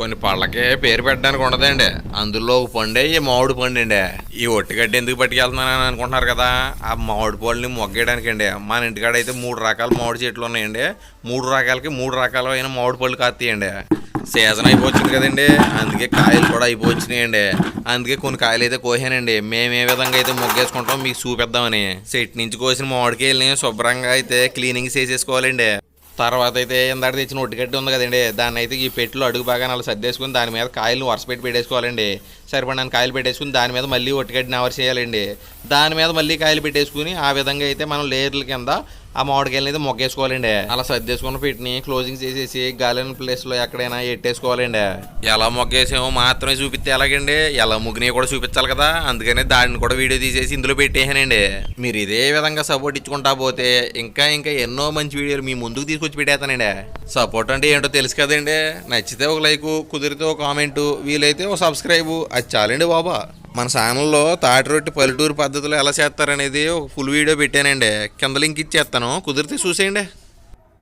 కొన్ని పళ్ళకి పేరు పెట్టడానికి ఉండదండి. అందులో ఒక పండే ఈ మామిడి పండు అండి. ఈ ఒట్టిగడ్డి ఎందుకు పట్టుకెళ్తున్నానని అనుకుంటున్నారు కదా? ఆ మామిడి పళ్ళని మొగ్గేయడానికి అండి మన ఇంటికాడ అయితే మూడు రకాల మామిడి చెట్లు ఉన్నాయండి. మూడు రకాలకి మూడు రకాలైన మామిడి పళ్ళు కాస్తాయండి. సీజన్ అయిపోతుంది కదండి. అందుకే కాయలు కూడా అయిపోవచ్చినాయండి. అందుకే కొన్ని కాయలు అయితే కోసానండి. మేము ఏ విధంగా అయితే మొగ్గేసుకుంటాం మీకు చూపిద్దామని. చెట్టు నుంచి కోసిన మామిడికాయలని శుభ్రంగా అయితే క్లీనింగ్ చేసేసుకోవాలండి. తర్వాత అయితే ఇందాక తెచ్చిన ఒట్టిగడ్డి ఉంది కదండి. దాన్ని అయితే ఈ పెట్టులో అడుగు బాగా అలా సర్దేసుకుని దాని మీద కాయలు వరుస పెట్టి పెట్టేసుకోవాలండి. సరిపడానికి కాయలు పెట్టేసుకుని దాని మీద మళ్ళీ ఒట్టిగడ్డిని అవర్ చేయాలండి. దాని మీద మళ్ళీ కాయలు పెట్టేసుకుని ఆ విధంగా అయితే మనం లేయర్ల కింద ఆ మామిడికాయలని అయితే మొగ్గేసుకోవాలండి. అలా సర్దేసుకున్న పెట్టిని క్లోజింగ్ చేసేసి గాలిన ప్లేస్లో ఎక్కడైనా ఎట్టేసుకోవాలండి. ఎలా మొగ్గేసామో మాత్రమే చూపిస్తే ఎలాగండి? ఎలా ముగ్గుని కూడా చూపించాలి కదా. అందుకనే దాన్ని కూడా వీడియో తీసేసి ఇందులో పెట్టేసానండి మీరు ఇదే విధంగా సపోర్ట్ ఇచ్చుకుంటా పోతే ఇంకా ఇంకా ఎన్నో మంచి వీడియోలు మీ ముందుకు తీసుకొచ్చి పెట్టేస్తానండి. సపోర్ట్ అంటే ఏంటో తెలుసు కదండి. నచ్చితే ఒక లైక్ కుదిరితే ఒక కామెంటు వీలైతే ఒక సబ్స్క్రైబు అది చాలండి బాబా. మన ఛానల్లో తాటి రొట్టి పల్లెటూరు పద్ధతిలో ఎలా చేస్తారనేది ఒక ఫుల్ వీడియో పెట్టానండి. కింద లింక్ ఇచ్చేస్తాను. కుదిరితే చూసేయండి.